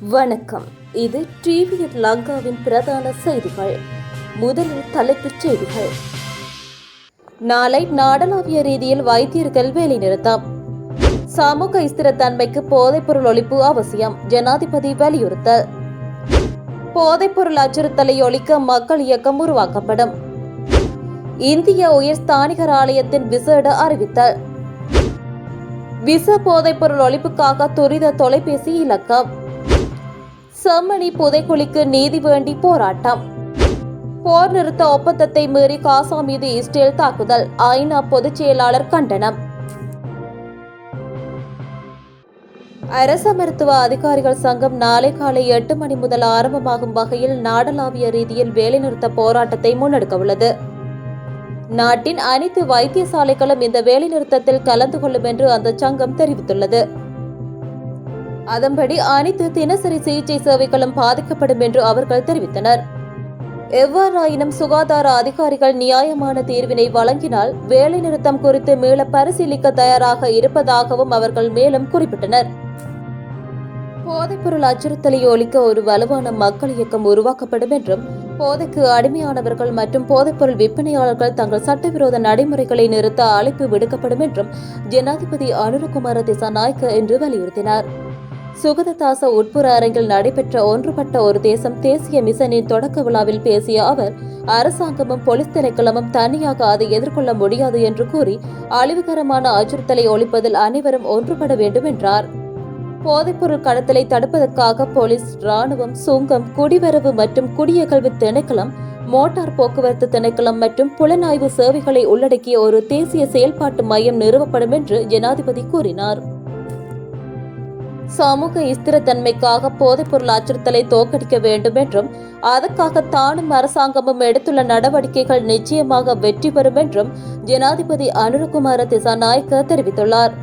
வணக்கம். இது டிவி லங்காவின் பிரதான செய்திகள். முதலில் தலைப்புச் செய்திகள். நாளை நாடளாவிய ரீதியில் வைத்தியர்கள் வேலைநிறுத்தம். சமூக ஸ்திரத்தன்மைக்கு போதைப்பொருள் ஒழிப்பு அவசியம் ஜனாதிபதி வலியுறுத்தல். போதைப்பொருள் அச்சுறுத்தலை ஒழிக்க மக்கள் இயக்கம் உருவாக்கப்படும். இந்திய உயர் ஸ்தானிகர் ஆலயத்தின் விசேட அறிவித்தல். விச போதைப்பொருள் ஒழிப்புக்காக துரித தொலைபேசி இலக்கம். செம்மணி புதைக்குழிக்கு நீதி வேண்டி போராட்டம். போர் நிறுத்த ஒப்பந்தத்தை மீறி காசா மீது இஸ்ரேல் தாக்குதல். ஐநா பொதுச் செயலாளர் கண்டனம். அரச மருத்துவ அதிகாரிகள் சங்கம் நாளை காலை எட்டு மணி முதல் ஆரம்பமாகும் வகையில் நாடளாவிய ரீதியில் வேலைநிறுத்த போராட்டத்தை முன்னெடுக்க உள்ளது. நாட்டின் அனைத்து வைத்தியசாலைகளும் இந்த வேலைநிறுத்தத்தில் கலந்து கொள்ளும் என்று அந்த சங்கம் தெரிவித்துள்ளது. அதன்படி அனைத்து தினசரி சிகிச்சை சேவைகளும் பாதிக்கப்படும் என்று அவர்கள் தெரிவித்தனர். எவ்வாறாயினும் சுகாதார அதிகாரிகள் நியாயமான தீர்வினை வழங்கினால் வேலைநிறுத்தம் குறித்து மீள பரிசீலிக்க தயாராக இருப்பதாகவும் அவர்கள் மேலும் குறிப்பிட்டனர். போதைப்பொருள் அச்சுறுத்தலை ஒழிக்க ஒரு வலுவான மக்கள் இயக்கம் உருவாக்கப்படும் என்றும் போதைக்கு அடிமையானவர்கள் மற்றும் போதைப்பொருள் விற்பனையாளர்கள் தங்கள் சட்டவிரோத நடைமுறைகளை நிறுத்த அழைப்பு விடுக்கப்படும் என்றும் ஜனாதிபதி அனுரகுமார திசாநாயக்க என்று வலியுறுத்தினார். சுகததாச உட்புற அரங்கில் நடைபெற்ற ஒன்றுபட்ட ஒரு தேசம் தேசிய மிஷனின் தொடக்க விழாவில் பேசிய அவர் அரசாங்கமும் போலீஸ் திணைக்களமும் தனியாக அதை எதிர்கொள்ள முடியாது என்று கூறி அழிவுகரமான அச்சுறுத்தலை ஒழிப்பதில் அனைவரும் ஒன்றுபட வேண்டும் என்றார். போதைப்பொருள் கடத்தலை தடுப்பதற்காக போலீஸ் ராணுவம் சுங்கம் குடிவரவு மற்றும் குடியகழ்வு திணைக்களம் மோட்டார் போக்குவரத்து திணைக்களம் மற்றும் புலனாய்வு சேவைகளை உள்ளடக்கிய ஒரு தேசிய செயல்பாட்டு மையம் நிறுவப்படும் என்று ஜனாதிபதி கூறினார். சமூக ஸ்திரத்தன்மைக்காக போதைப்பொருள் அச்சுறுத்தலை தோற்கடிக்க வேண்டும் என்றும் அதற்காக தானும் அரசாங்கமும் எடுத்துள்ள நடவடிக்கைகள் நிச்சயமாக வெற்றி பெறும் என்றும் ஜனாதிபதி அனுரகுமார திசாநாயக்க தெரிவித்துள்ளார்.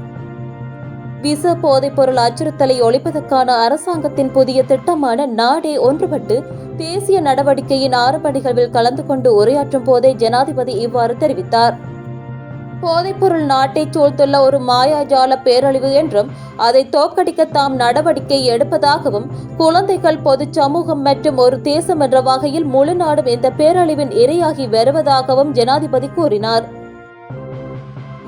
விச போதைப்பொருள் அச்சுறுத்தலை ஒழிப்பதற்கான அரசாங்கத்தின் புதிய திட்டமான நாடே ஒன்றுபட்டு தேசிய நடவடிக்கையின் ஆரம்ப நிகழ்வில் கலந்து கொண்டு உரையாற்றும் போதே ஜனாதிபதி இவ்வாறு தெரிவித்தார். போதைப்பொருள் நாட்டை சூழ்ந்துள்ள ஒரு மாயாஜால பேரழிவு என்றும் அதை தோற்கடிக்க தாம் நடவடிக்கை எடுப்பதாகவும் குழந்தைகள் பொது சமூகம் மற்றும் ஒரு தேசம் என்ற வகையில் முழு நாடும் இந்த பேரழிவின் இரையாகி வருவதாகவும் ஜனாதிபதி கூறினார்.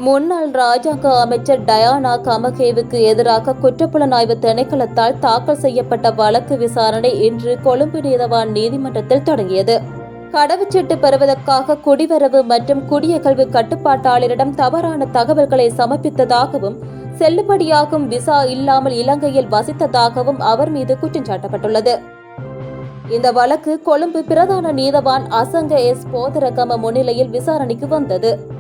முன்னாள் ராஜாங்க அமைச்சர் டயானா கமகேவுக்கு எதிராக குற்றப்புலனாய்வு திணைக்களத்தால் தாக்கல் செய்யப்பட்ட வழக்கு விசாரணை இன்று கொழும்பு நீதவான் நீதிமன்றத்தில் தொடங்கியது. கடவுச்சீட்டு பெறுவதற்காக குடிவரவு மற்றும் குடியகல்வு கட்டுப்பாட்டாளரிடம் தவறான தகவல்களை சமர்ப்பித்ததாகவும் செல்லுபடியாகும் விசா இல்லாமல் இலங்கையில் வசித்ததாகவும் அவர் மீது குற்றம் சாட்டப்பட்டுள்ளது இந்த வழக்கு கொழும்பு பிரதான நீதவான் அசங்க எஸ். போதரகம முன்னிலையில் விசாரணைக்கு வந்தது.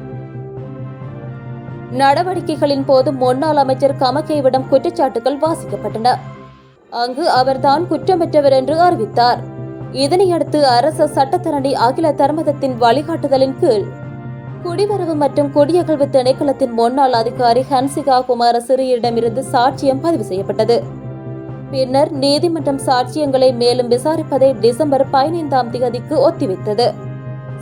நடவடிக்கைகளின் போது முன்னாள் அமைச்சர் கமகேவிடம் குற்றச்சாட்டுகள் வாசிக்கப்பட்டன. அங்கு அவர்தான் குற்றமற்றவர் என்று அறிவித்தார். இதனையடுத்து அரச சட்டத்தரணி அகில தர்மதத்தின் வழிகாட்டுதலின் கீழ் குடிவரவு மற்றும் குடியகழ்வு திணைக்களத்தின் முன்னாள் அதிகாரி ஹன்சிகா குமார சிறியிடமிருந்து சாட்சியம் பதிவு செய்யப்பட்டது. பின்னர் நீதிமன்றம் சாட்சியங்களை மேலும் விசாரிப்பதை டிசம்பர் பதினைந்தாம் தேதிக்கு ஒத்திவைத்தது.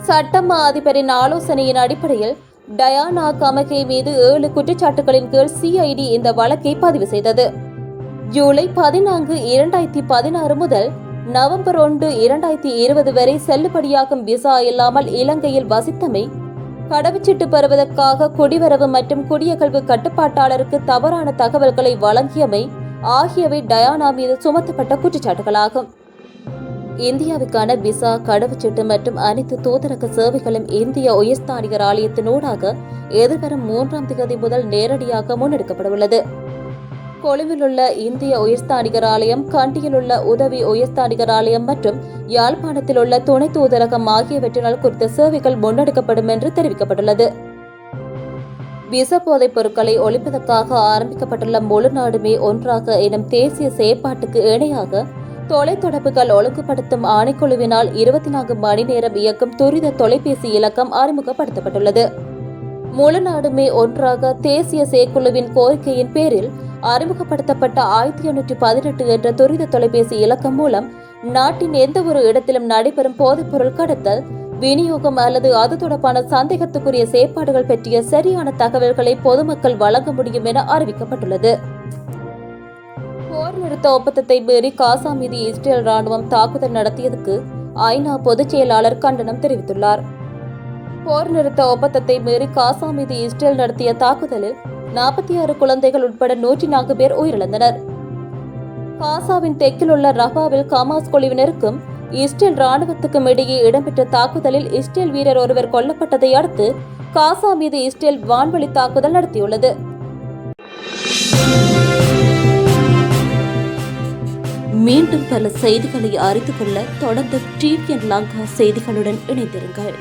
சட்டமா அதிபரின் ஆலோசனையின் அடிப்படையில் டயானா கமகே மீது ஏழு குற்றச்சாட்டுகளின் கீழ் சிஐடி இந்த வழக்கை பதிவு செய்தது. ஜூலை பதினான்கு இரண்டாயிரத்தி பதினாறு முதல் நவம்பர் ஒன்று இரண்டாயிரத்தி இருபது வரை செல்லுபடியாகும் விசா இல்லாமல் இலங்கையில் வசித்தமை கடவுச்சீட்டு பெறுவதற்காக குடிவரவு மற்றும் குடியகல்வு கட்டுப்பாட்டாளருக்கு தவறான தகவல்களை வழங்கியமை ஆகியவை டயானா மீது சுமத்தப்பட்ட குற்றச்சாட்டுகளாகும். இந்தியாவுக்கான விசா கடவுச்சீட்டு மற்றும் அனைத்து தூதரக சேவைகளும் இந்திய உயர்ஸ்தானிகர் ஆலயத்தினூடாக எதிர்வரும் மூன்றாம் தேதி முதல் நேரடியாக முன்னெடுக்கப்படவுள்ளது. கொழும்பிலுள்ள இந்திய உயர்ஸ்தானிகர் ஆலயம் கண்டியில் உள்ள உதவி உயர்ஸ்தானிகர் ஆலயம் மற்றும் யாழ்ப்பாணத்தில் உள்ள துணை தூதரகம் ஆகியவற்றினால் குறித்த சேவைகள் முன்னெடுக்கப்படும் என்று தெரிவிக்கப்பட்டுள்ளது. விச போதைப் பொருட்களை ஒழிப்பதற்காக ஆரம்பிக்கப்பட்டுள்ள முழு நாடுமே ஒன்றாக எனும் தேசிய செயற்பாட்டுக்கு இணையாக தொலைத்தொடர்புகள் ஒழுங்குபடுத்தும் ஆணைக்குழுவினால் இருபத்தி நான்கு மணி நேரம் இயக்கும் துரித தொலைபேசி இலக்கம் அறிமுகப்படுத்தப்பட்டுள்ளது. முழு நாடுமே ஒன்றாக தேசிய செயற்குழுவின் கோரிக்கையின் பேரில் அறிமுகப்படுத்தப்பட்ட ஆயிரத்தி எண்ணூற்றி பதினெட்டு என்ற துரித தொலைபேசி இலக்கம் மூலம் நாட்டின் எந்த ஒரு இடத்திலும் நடைபெறும் போதைப்பொருள் கடத்தல் விநியோகம் அல்லது அது தொடர்பான சந்தேகத்துக்குரிய செயற்பாடுகள் பற்றிய சரியான தகவல்களை பொதுமக்கள் வழங்க முடியும் என அறிவிக்கப்பட்டுள்ளது. போர் நிறுத்த ஒப்பந்தத்தை மீறி காசா மீது இஸ்ரேல் ராணுவம் தாக்குதல் நடத்தியதுக்கு ஐநா பொதுச் செயலாளர் கண்டனம் தெரிவித்துள்ளார். போர் நிறுத்த ஒப்பந்தத்தை மீறி காசா மீது இஸ்ரேல் நடத்திய தாக்குதலில் நாற்பத்தி ஆறு குழந்தைகள் உட்பட நூற்றி நான்கு பேர் உயிரிழந்தனர். காசாவின் தெற்கில் உள்ள ரஃபாவில் கமாஸ் குழுவினருக்கும் இஸ்ரேல் ராணுவத்துக்கும் இடையே இடம்பெற்ற தாக்குதலில் இஸ்ரேல் வீரர் ஒருவர் கொல்லப்பட்டதை அடுத்து காசா மீது இஸ்ரேல் வான்வழி தாக்குதல் நடத்தியுள்ளது. மீண்டும் பல செய்திகளை அறிந்து கொள்ள தொடர்ந்து டிவிஎன் லங்கா செய்திகளுடன் இணைந்திருங்கள்.